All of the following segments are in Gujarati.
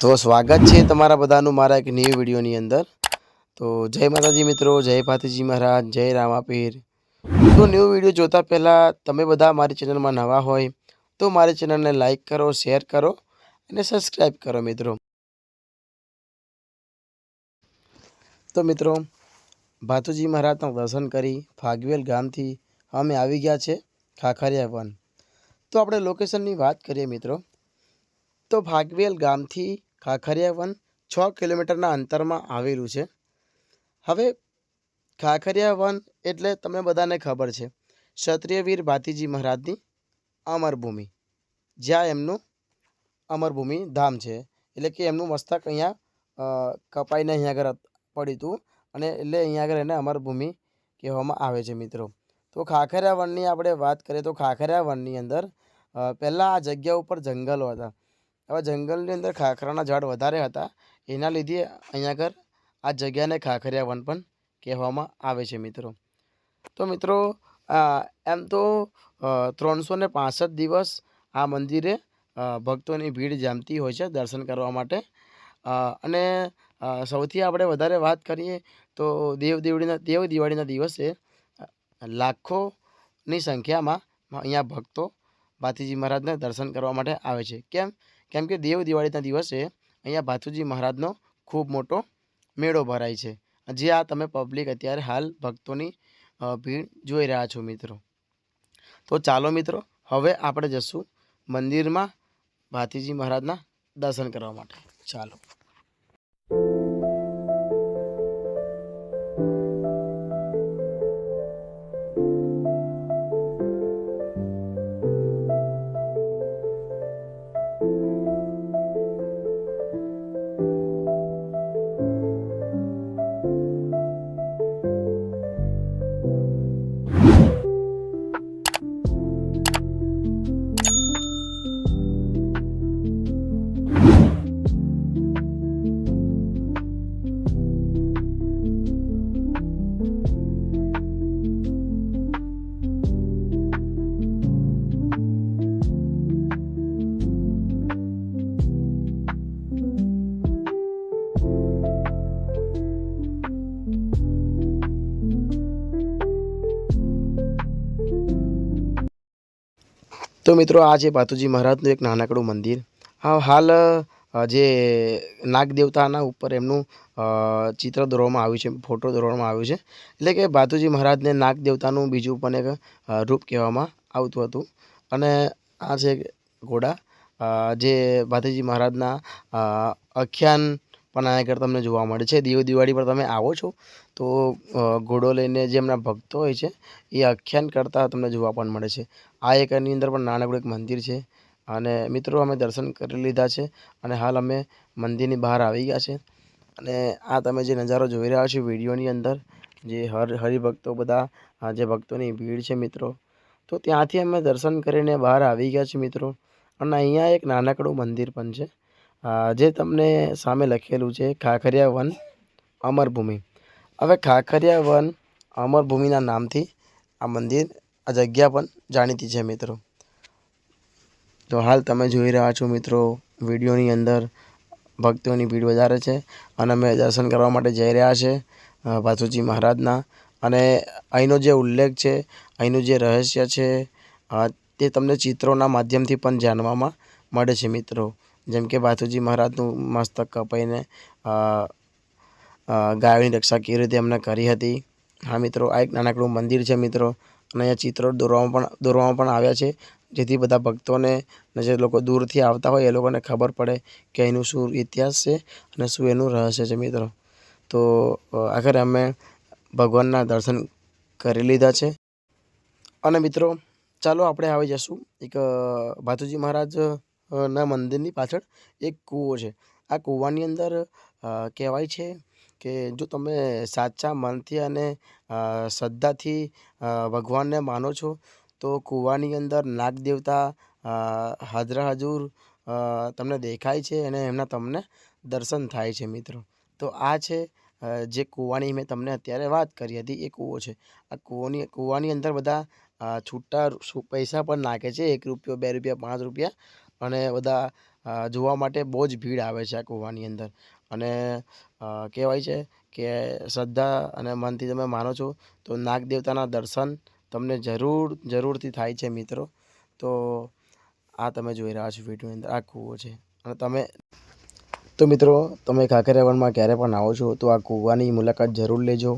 તો સ્વાગત છે તમારા બધાનું મારા એક ન્યૂ વિડીયોની અંદર. તો જય માતાજી મિત્રો, જય ભાતીજી મહારાજ, જય રામાપીર. તો ન્યૂ વીડિયો જોતા પહેલાં તમે બધા મારી ચેનલમાં નવા હોય તો મારી ચેનલને લાઈક કરો શેર કરો અને સબસ્ક્રાઈબ કરો મિત્રો. તો મિત્રો, ભાતુજી મહારાજના દર્શન કરી ફાગવેલ ગામથી અમે આવી ગયા છે ખાખરિયા વન. તો આપણે લોકેશનની વાત કરીએ મિત્રો. તો ભાગવેલ ગામથી ખાખરિયા વન છ કિલોમીટરના અંતરમાં આવેલું છે. હવે ખાખરિયા વન એટલે તમને બધાને ખબર છે. ક્ષત્રિય વીર ભાતીજી મહારાજની અમરભૂમિ. જ્યાં એમનું અમરભૂમિ ધામ છે. એટલે કે એમનું મસ્તક અહીંયા કપાઈને અહીંયા આગળ પડ્યું હતું અને એટલે અહીંયા આગળ એને અમરભૂમિ કહેવામાં આવે છે મિત્રો. તો ખાખરિયા વનની આપણે વાત કરીએ તો ખાખરિયા વનની અંદર પહેલાં આ જગ્યા ઉપર જંગલો હતા. હવે જંગલની અંદર ખાખરાના ઝાડ વધારે હતા, એના લીધે અહીંયા આગળ આ જગ્યાને ખાખરિયા વન પણ કહેવામાં આવે છે મિત્રો. તો મિત્રો એમ તો ત્રણસો ને પાંસઠ દિવસ આ મંદિરે ભક્તોની ભીડ જામતી હોય છે દર્શન કરવા માટે. અને સૌથી આપણે વધારે વાત કરીએ તો દેવ દેવડીના દેવ દિવાળીના દિવસે લાખોની સંખ્યામાં અહીંયા ભક્તો ભાતીજી મહારાજને દર્શન કરવા માટે આવે છે. કેમ? કેમ કે દેવ દિવાળીના દિવસે અહીંયા ભાથુજી મહારાજનો ખૂબ મોટો મેળો ભરાય છે. જે આ તમે પબ્લિક અત્યારે હાલ ભક્તોની ભીડ જોઈ રહ્યા છો મિત્રો. તો ચાલો મિત્રો, હવે આપણે જશું મંદિરમાં ભાતીજી મહારાજના દર્શન કરવા માટે. ચાલો. તો મિત્રો, આ છે ભાતુજી મહારાજનું એક નાનકડું મંદિર. હાલ જે નાગ દેવતાના ઉપર એમનું ચિત્ર દોરવામાં આવ્યું છે, ફોટો દોરવામાં આવ્યું છે. એટલે કે ભાતુજી મહારાજને નાગ દેવતાનું બીજું પણ એક રૂપ કહેવામાં આવતું હતું. અને આ છે ઘોડા જે ભાતુજી મહારાજના અખ્યાન પણ અહીંયા આગળ તમને જોવા મળે છે. દેવ દિવાળી પર તમે આવો છો, તો ઘોડો લઈને જે એમના ભક્તો હોય છે, એ આખ્યાન કરતા તમને જોવા પણ મળે છે. આ એકરની અંદર પણ નાનકડું એક મંદિર છે અને મિત્રો અમે દર્શન કરી લીધા છે અને હાલ અમે મંદિરની બહાર આવી ગયા છે. અને આ તમે જે નજારો જોઈ રહ્યા છો વિડીયોની અંદર, જે હર, હરિભક્તો બધા જે ભક્તોની ભીડ છે મિત્રો, તો ત્યાંથી અમે દર્શન કરીને બહાર આવી ગયા છીએ મિત્રો. અને અહીંયા એક નાનકડું મંદિર પણ છે. જે તમને સામે લખેલું છે, ખાખરિયા વન અમરભૂમિ હવે ખાખરિયા વન અમરભૂમિના નામથી આ મંદિર, આ જગ્યા પણ જાણીતી છે મિત્રો. તો હાલ તમે જોઈ રહ્યા છો મિત્રો, વિડીયોની અંદર ભક્તોની ભીડ વધારે છે અને અમે દર્શન કરવા માટે જઈ રહ્યા છે ભાથુજી મહારાજના. અને અહીંનો જે ઉલ્લેખ છે, અહીંનું જે રહસ્ય છે તે તમને ચિત્રોના માધ્યમથી પણ જાણવામાં મળે છે મિત્રો. જેમ કે ભાથુજી મહારાજનું મસ્તક કપાઈને ગાયોની રક્ષા કેવી રીતે એમને કરી હતી. હા મિત્રો, આ એક નાનકડું મંદિર છે મિત્રો, અને અહીંયા ચિત્રો દોરવામાં પણ દોરવામાં પણ આવ્યા છે. જેથી બધા ભક્તોને જે લોકો દૂરથી આવતા હોય એ લોકોને ખબર પડે કે એનું શું ઇતિહાસ છે અને શું એનું રહસ્ય છે મિત્રો. તો આખરે અમે ભગવાનના દર્શન કરી લીધા છે. અને મિત્રો, ચાલો આપણે આવી જશું. એક ભાતુજી મહારાજ ના મંદિરની પાછળ એક કૂવો છે. આ કૂવાની અંદર કહેવાય છે કે જો તમે સાચા મનથી અને શ્રદ્ધાથી ભગવાનને માનો છો, તો કૂવાની અંદર નાગ દેવતા હાજરા હજુર તમને દેખાય છે અને એમના તમને દર્શન થાય છે મિત્રો. તો આ છે જે કૂવાની મેં તમને અત્યારે વાત કરી હતી, એ કૂવો છે. આ કૂવોની, કૂવાની અંદર બધા છૂટા પૈસા પણ નાખે છે. એક રૂપિયો, બે રૂપિયા, પાંચ રૂપિયા અને બધા જોવા માટે બહુ જ ભીડ આવે છે આ કૂવાની અંદર. અને કહેવાય છે કે શ્રદ્ધા અને મનથી તમે માનો છો, તો નાગ દેવતાના દર્શન તમને જરૂર, જરૂરથી થાય છે મિત્રો. તો આ તમે જોઈ રહ્યા છો વિડીયોની અંદર, આ કૂવો છે. અને તમે, તો મિત્રો, તમે કાંકરિયા વનમાં ક્યારે પણ આવો છો, તો આ કૂવાની મુલાકાત જરૂર લેજો.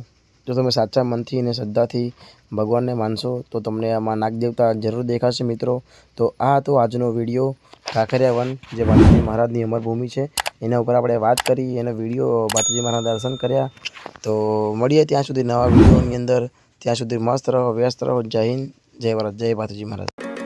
જો તમે સાચા મનથી અને શ્રદ્ધાથી ભગવાનને માનશો, તો તમને આમાં નાગદેવતા જરૂર દેખાશે મિત્રો. તો આ હતો આજનો વીડિયો. કાંકરિયા વન, જે બાપુજી મહારાજની અમરભૂમિ છે, એના ઉપર આપણે વાત કરી, એનો વીડિયો બાપુજી મહારાજ દર્શન કર્યા. તો મળીએ ત્યાં સુધી નવા વિડીયોની અંદર. ત્યાં સુધી મસ્ત રહો, વ્યસ્ત રહો. જય હિન્દ, જય ભારત, જય બાપુજી મહારાજ.